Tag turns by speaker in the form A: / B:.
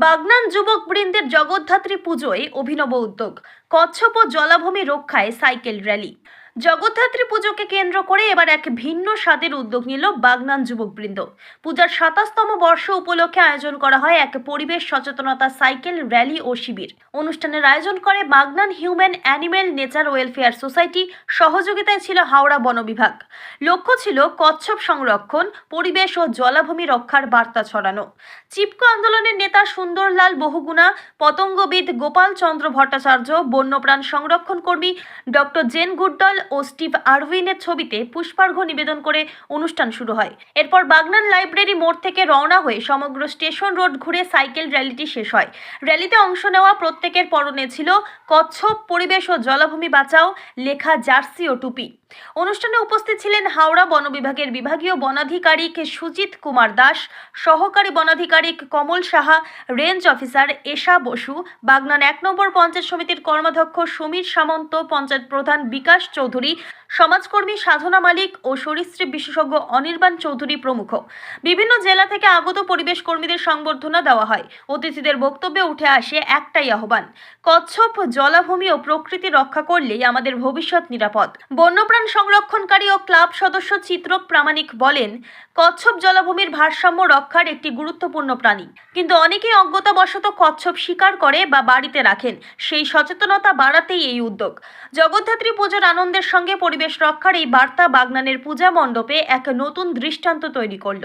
A: বাগনান যুবক বৃন্দের জগদ্ধাত্রী পুজোয় অভিনব উদ্যোগ। কচ্ছপ ও জলাভূমি রক্ষায় সাইকেল র্যালি। জগদ্ধাত্রী পুজোকে কেন্দ্র করে এবার এক ভিন্ন স্বাদের উদ্যোগ নিল বাগনান যুবকবৃন্দ পূজার সাতাশতম বর্ষ উপলক্ষে আয়োজন করা হয় এক পরিবেশ সচেতনতা সাইকেল র্যালি ও শিবির। অনুষ্ঠানের আয়োজন করে Bagnan human animal nature welfare society. সহযোগিতায় ছিল হাওড়া বন বিভাগ। লক্ষ্য ছিল কচ্ছপ সংরক্ষণ, পরিবেশ ও জলাভূমি রক্ষার বার্তা ছড়ানো। চিপকো আন্দোলনের নেতা সুন্দরলাল বহুগুণা, পতঙ্গবিদ গোপাল চন্দ্র ভট্টাচার্য, বন্যপ্রাণ সংরক্ষণ কর্মী ডক্টর জেন গুড্ডল ও স্টিভ আরউইনের ছবিতে পুষ্পার্ঘ্য নিবেদন করে অনুষ্ঠান শুরু হয়। এরপর বাগনান লাইব্রেরি মোড় থেকে রওনা হয়ে সমগ্র স্টেশন রোড ঘুরে সাইকেল র্যালিটি শেষ হয়। র্যালিতে অংশ নেওয়া প্রত্যেকের পরনে ছিল কচ্ছপ, পরিবেশ ও জলাভূমি বাঁচাও, লেখা জার্সি ও টুপি। অনুষ্ঠানে উপস্থিত ছিলেন হাওড়া বন বিভাগের বিভাগীয় বনাধিকারিক সুজিত কুমার দাস, সহকারী বনাধিকারিক কমল সাহা, রেঞ্জ অফিসার এশা বসু, বাগনান এক নম্বর পঞ্চায়েত সমিতির কর্মাধ্যক্ষ সমীর সামন্ত, পঞ্চায়েত প্রধান বিকাশ চৌধুরী সমাজকর্মী সাধনা মালিক ও সরীসৃপ বিশেষজ্ঞ অনির্বাণ চৌধুরী প্রমুখ। বিভিন্ন জেলা থেকে আগত পরিবেশ কর্মীদের সংবর্ধনা দেওয়া হয়। অতিথিদের বক্তব্যে উঠে আসে একটাই আহ্বান, কচ্ছপ জলাভূমি ও প্রকৃতি রক্ষা করলেই আমাদের ভবিষ্যৎ নিরাপদ। বন্যপ্রাণ সংরক্ষণকারী ও ক্লাব সদস্য চিত্রক প্রামাণিক বলেন, কচ্ছপ জলাভূমির ভারসাম্য রক্ষার একটি গুরুত্বপূর্ণ প্রাণী। কিন্তু অনেকেই অজ্ঞতাবশত কচ্ছপ শিকার করে বা বাড়িতে রাখেন। সেই সচেতনতা বাড়াতেই এই উদ্যোগ। জগদ্ধাত্রী পুজোর আনন্দের সঙ্গে পরিবেশ রক্ষার এই বার্তা বাগনানের পূজা মণ্ডপে এক নতুন দৃষ্টান্ত তৈরি করল।